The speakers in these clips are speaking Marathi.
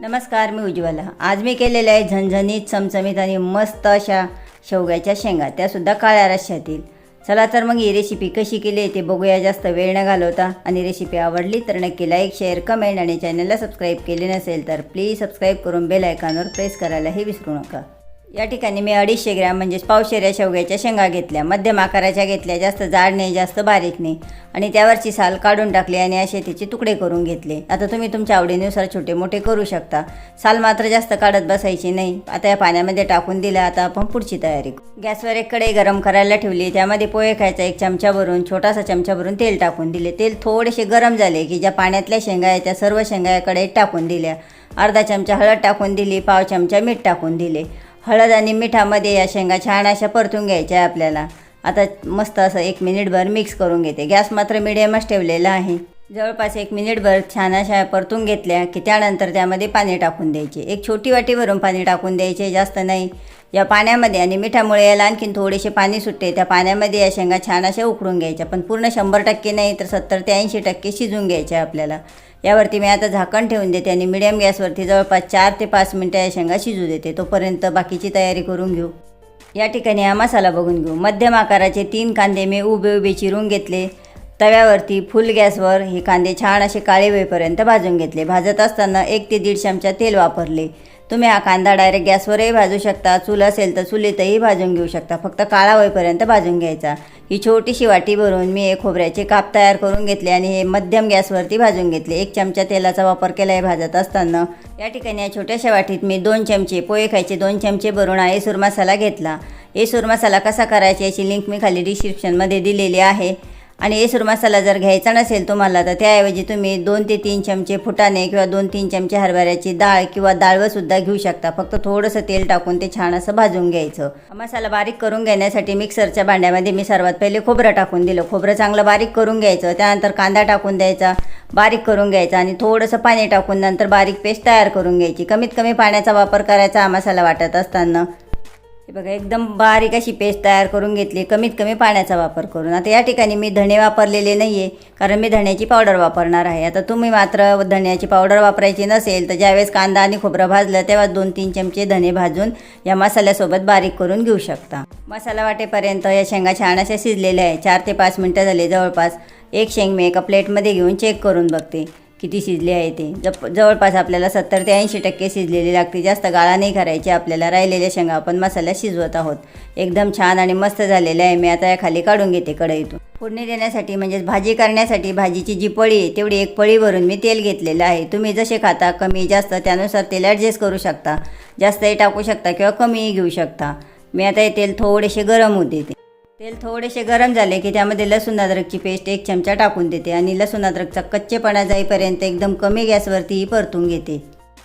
नमस्कार मी उज्ज्वला. आज मी केलेल्या आहे झणझणीत चमचमीत आणि मस्त अशा शेवग्याच्या शेंगा. त्यासुद्धा काळ्या रश्श्यातील. चला तर मग ही रेसिपी कशी केली आहे ते बघूया. जास्त वेळ न घालवता. आणि रेसिपी आवडली तर नक्की लाईक शेअर कमेंट आणि चॅनलला सबस्क्राईब केले नसेल तर प्लीज सबस्क्राईब करून बेल आयकॉनवर प्रेस करायलाही विसरू नका. या ठिकाणी मी अडीचशे ग्रॅम म्हणजेच पावशेऱ्या शेवग्याच्या शेंगा घेतल्या मध्यम आकाराच्या घेतल्या जास्त जाड नाही जास्त बारीक नाही. आणि त्यावरची साल काढून टाकली आणि असे शेतीचे तुकडे करून घेतले. आता तुम्ही तुमच्या आवडीनुसार छोटे मोठे करू शकता. साल मात्र जास्त काढत बसायची नाही. आता या पाण्यामध्ये टाकून दिलं आता आपण पुढची तयारी गॅसवर एक कढई गरम करायला ठेवली. त्यामध्ये पोहे खायचा एक चमचा भरून छोटासा चमचा भरून तेल टाकून दिले. तेल थोडेसे गरम झाले की ज्या पाण्यातल्या शेंगा आहेत त्या सर्व शेंगा या कढईत टाकून दिल्या. अर्धा चमचा हळद टाकून दिली पाव चमचा मीठ टाकून दिले. हळद आणि मिठामध्ये या शेंगा छान अशा परतून घ्यायच्या आहे आपल्याला. आता मस्त असं एक मिनिटभर मिक्स करून घेते. गॅस मात्र मिडियमच ठेवलेला आहे. जवळपास एक मिनिटभर छान अशा परतून घेतल्या की त्यानंतर त्यामध्ये पाणी टाकून द्यायचे. एक छोटी वाटी भरून पाणी टाकून द्यायचे जास्त नाही. या पाण्यामध्ये आणि मिठामुळे याला आणखीन थोडेसे पाणी सुटते. त्या पाण्यामध्ये या शेंगा छान अशा उकळून घ्यायच्या. पण पूर्ण शंभर टक्के नाही तर सत्तर ते ऐंशी टक्के शिजून घ्यायच्या आपल्याला. यावरती मी आता झाकण ठेवून देते आणि मिडियम गॅसवरती जवळपास चार ते पाच मिनटं या शेंगा शिजू देते. तोपर्यंत बाकीची तयारी करून घेऊ. या ठिकाणी हा मसाला बघून घेऊ. मध्यम आकाराचे तीन कांदे मी उभे उभे चिरून घेतले. तव्यावरती फुल गॅसवर हे कांदे छान असे काळे वेळपर्यंत भाजून घेतले. भाजत असताना एक ते दीड चमचा तेल वापरले. तुम्ही हा कांदा डायरेक्ट गॅसवरही भाजू शकता. चूल असेल तर चुलीतही भाजून घेऊ शकता. फक्त काळा होईपर्यंत भाजून घ्यायचा. ही छोटीशी वाटी भरून मी हे खोबऱ्याचे काप तयार करून घेतले आणि हे मध्यम गॅसवरती भाजून घेतले. एक चमचा तेलाचा वापर केला आहे भाजत असताना. या ठिकाणी या छोट्याशा वाटीत मी दोन चमचे पोहे खायचे. दोन चमचे भरून हा एसूर मसाला घेतला. एसूर मसाला कसा करायचा याची लिंक मी खाली डिस्क्रिप्शनमध्ये दिलेली आहे. आणि एसूर मसाला जर घ्यायचा नसेल तुम्हाला तर त्याऐवजी तुम्ही दोन ते तीन चमचे फुटाणे किंवा दोन तीन चमचे हरभऱ्याची डाळ किंवा डाळवंसुद्धा घेऊ शकता. फक्त थोडंसं तेल टाकून ते छान असं भाजून घ्यायचं. मसाला बारीक करून घेण्यासाठी मिक्सरच्या भांड्यामध्ये मी सर्वात पहिले खोबरं टाकून दिलं. खोबरं चांगलं बारीक करून घ्यायचं त्यानंतर कांदा टाकून द्यायचा बारीक करून घ्यायचा आणि थोडंसं पाणी टाकून नंतर बारीक पेस्ट तयार करून घ्यायची. कमीत कमी पाण्याचा वापर करायचा हा मसाला वाटत असताना. हे बघा एकदम बारीक अशी पेस्ट तयार करून घेतली. कमीत कमी पाण्याचा वापर करून. आता या ठिकाणी मी धणे वापरलेले नाही आहे कारण मी धण्याची पावडर वापरणार आहे. आता तुम्ही मात्र धण्याची पावडर वापरायची नसेल तर ज्यावेळेस कांदा आणि खोबरं भाजलं तेव्हा दोन तीन चमचे धणे भाजून या मसाल्यासोबत बारीक करून घेऊ शकता. मसाला वाटेपर्यंत या शेंगा छान अशा शिजलेल्या आहे चार ते पाच मिनटं झाले जवळपास. एक शेंग मी एका प्लेटमध्ये घेऊन चेक करून बघते. किती शिजले आहे ते? जप जवळपास आपल्याला सत्तर ते ऐंशी टक्के शिजलेली लागते. जास्त गाळा नाही करायची. आपल्याला राहिलेल्या शेंगा आपण मसाल्यात शिजवत आहोत. एकदम छान आणि मस्त झालेलं आहे. मी आता या खाली काढून घेते कढईतून. फोडणी देण्यासाठी म्हणजेच भाजी करण्यासाठी भाजीची जी पळी आहे तेवढी एक पळी भरून मी तेल घेतलेलं आहे. तुम्ही जसे खाता कमी जास्त त्यानुसार तेल ॲडजस्ट करू शकता. जास्तही टाकू शकता किंवा कमीही घेऊ शकता. मी आता हे तेल थोडेसे गरम होते ते तेल थोडेसे गरम झाले की त्यामध्ये लसूण अद्रकची पेस्ट एक चमचा टाकून देते आणि लसूण अद्रकचा कच्चेपणा जाईपर्यंत एकदम कमी गॅसवरतीही परतून घेते.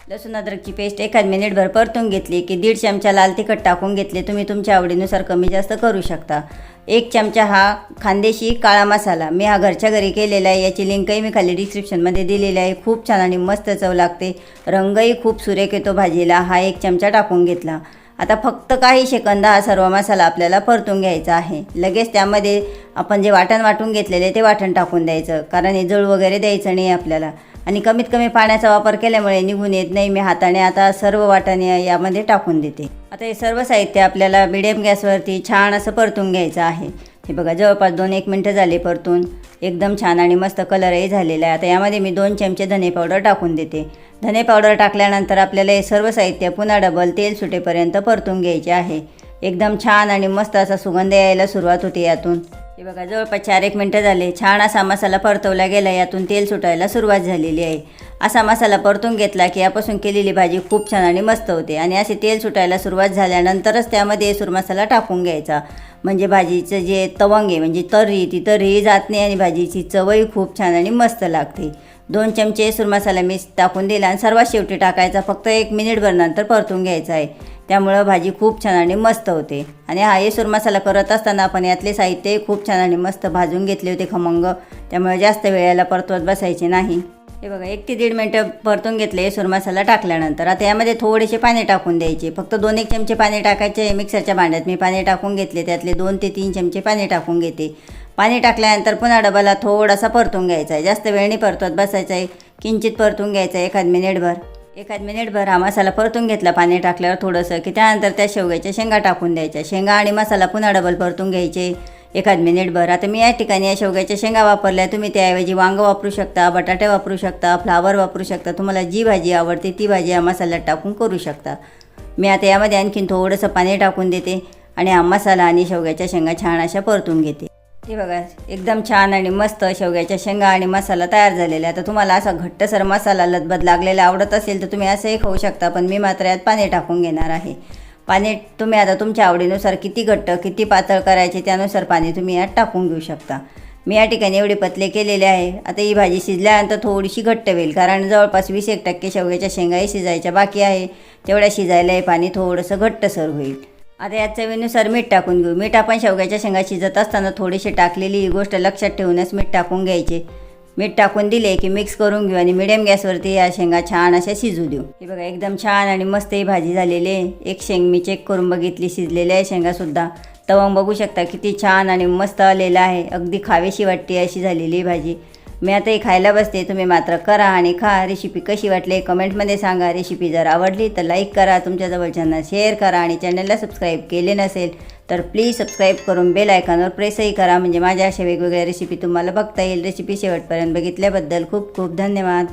लसूण अद्रकची पेस्ट एखाद मिनिटभर परतून घेतली की दीड चमचा लाल तिखट टाकून घेतले तुम्ही तुमच्या आवडीनुसार कमी जास्त करू शकता. एक चमचा हा खानदेशी काळा मसाला. मी हा घरच्या घरी केलेला आहे याची लिंकही मी खाली डिस्क्रिप्शनमध्ये दिलेली आहे. खूप छान आणि मस्त चव लागते. रंगही खूप सुरेख येतो भाजीला. हा एक चमचा टाकून घेतला. आता फक्त काही सेकंद हा सर्व मसाला आपल्याला परतून घ्यायचा आहे. लगेच त्यामध्ये आपण जे वाटण वाटून घेतलेले ते वाटण टाकून द्यायचं. कारण हे जळ वगैरे द्यायचं नाही आपल्याला. आणि कमीत कमी पाण्याचा वापर केल्यामुळे निघून येत नाही. मी हाताने आता सर्व वाटाणे यामध्ये टाकून देते. आता हे सर्व साहित्य आपल्याला मिडियम गॅसवरती छान असं परतून घ्यायचं आहे. हे बघा जवळपास दोन एक मिनटं झाले परतून. एकदम छान आणि मस्त कलरही झालेला आहे. आता यामध्ये मी दोन चमचे धने पावडर टाकून देते. धने पावडर टाकल्यानंतर आपल्याला हे सर्व साहित्य पुन्हा डबल तेल सुटेपर्यंत परतून घ्यायचे आहे. एकदम छान आणि मस्त असा सुगंध यायला सुरुवात होते यातून. हे बघा जवळपास चार एक मिनटं झाले. छान असा मसाला परतवला गेला. यातून तेल सुटायला सुरुवात झालेली आहे. असा मसाला परतून घेतला की यापासून केलेली भाजी खूप छान आणि मस्त होते. आणि असे तेल सुटायला सुरुवात झाल्यानंतरच त्यामध्ये सुर मसाला टाकून घ्यायचा. म्हणजे भाजीचं जे तवंग आहे म्हणजे तर्री ती तर्रीही जात नाही आणि भाजीची चवही खूप छान आणि मस्त लागते. दोन चमचे सुरमसाला मी टाकून दिला आणि सर्वात शेवटी टाकायचा फक्त एक मिनिटभर नंतर परतून घ्यायचा आहे. त्यामुळं भाजी खूप छान आणि मस्त होते. आणि हा येसूर मसाला करत असताना आपण यातले साहित्य खूप छान आणि मस्त भाजून घेतले होते खमंग. त्यामुळे जास्त वेळेला परतवत बसायचे नाही. हे बघा एक ते दीड मिनटं परतून घेतले येसूर मसाला टाकल्यानंतर. आता यामध्ये थोडेसे पाणी टाकून द्यायचे. फक्त दोन एक चमचे पाणी टाकायचे मिक्सरच्या भांड्यात. मी पाणी टाकून घेतले. त्यातले दोन ते तीन चमचे पाणी टाकून घेते. पाणी टाकल्यानंतर पुन्हा डबाला थोडासा परतून घ्यायचा आहे. जास्त वेळ नाही परतवत बसायचा आहे. किंचित परतून घ्यायचं आहे. एखाद मिनिटभर. एखाद मिनिटभर हा मसाला परतून घेतला पाणी टाकल्यावर थोडंसं की त्यानंतर त्या शेवग्याच्या शेंगा टाकून द्यायच्या. शेंगा आणि मसाला पुन्हा डबल परतून घ्यायचे. एखाद मिनिटभर आता मी या ठिकाणी या शेवग्याच्या शेंगा वापरल्या. तुम्ही त्याऐवजी वांगं वापरू शकता बटाटे वापरू शकता फ्लावर वापरू शकता. तुम्हाला जी भाजी आवडते ती भाजी या मसाल्यात टाकून करू शकता. मी आता यामध्ये आणखीन थोडंसं पाणी टाकून देते आणि हा मसाला आणि शेवग्याच्या शेंगा छान अशा परतून घेते. हे बघा एकदम छान आणि मस्त शेवग्याच्या शेंगा आणि मसाला तयार झालेला आहे आता तुम्हाला असा घट्टसर मसाला लदबद लागलेला आवडत असेल तर तुम्ही असंही खाऊ शकता पण मी मात्र यात पाणी टाकून घेणार आहे. पाणी तुम्ही आता तुमच्या आवडीनुसार किती घट्ट किती पातळ करायचे त्यानुसार पाणी तुम्ही यात टाकून घेऊ शकता. मी या ठिकाणी एवढे पतले केलेले आहे. आता ही भाजी शिजल्यानंतर थोडीशी घट्ट होईल कारण जवळपास वीस एक टक्के शेवग्याच्या शेंगाही शिजायच्या बाकी आहे. तेवढ्या शिजायला हे पाणी थोडंसं घट्टसर होईल. आता यात चवीनुसार मीठ टाकून घेऊ. मीठ आपण शेवग्याच्या शेंगा शिजत असताना थोडीशी टाकलेली ही गोष्ट लक्षात ठेवूनच मीठ टाकून घ्यायचे. मीठ टाकून दिले की मिक्स करून घेऊ आणि मिडियम गॅसवरती या शेंगा छान अशा शिजू देऊ. हे बघा एकदम छान आणि मस्त ही भाजी झालेली आहे. एक शेंग मी चेक करून बघितली शिजलेली आहे शेंगासुद्धा. तवंग बघू शकता किती छान आणि मस्त आलेला आहे. अगदी खावेशी वाटते अशी झालेली ही भाजी. मी आता ही खायला बसते तुम्ही मात्र करा आणि खा. रेसिपी कशी वाटली कमेंटमध्ये सांगा. रेसिपी जर आवडली तर लाईक करा. तुमच्या जवळच्यांना शेअर करा आणि चॅनलला सबस्क्राईब केले नसेल तर प्लीज सबस्क्राईब करून बेल आयकॉनवर प्रेसही करा. म्हणजे माझ्या अशा वेगवेगळ्या रेसिपी तुम्हाला बघता येईल. रेसिपी शेवटपर्यंत बघितल्याबद्दल खूप खूप धन्यवाद.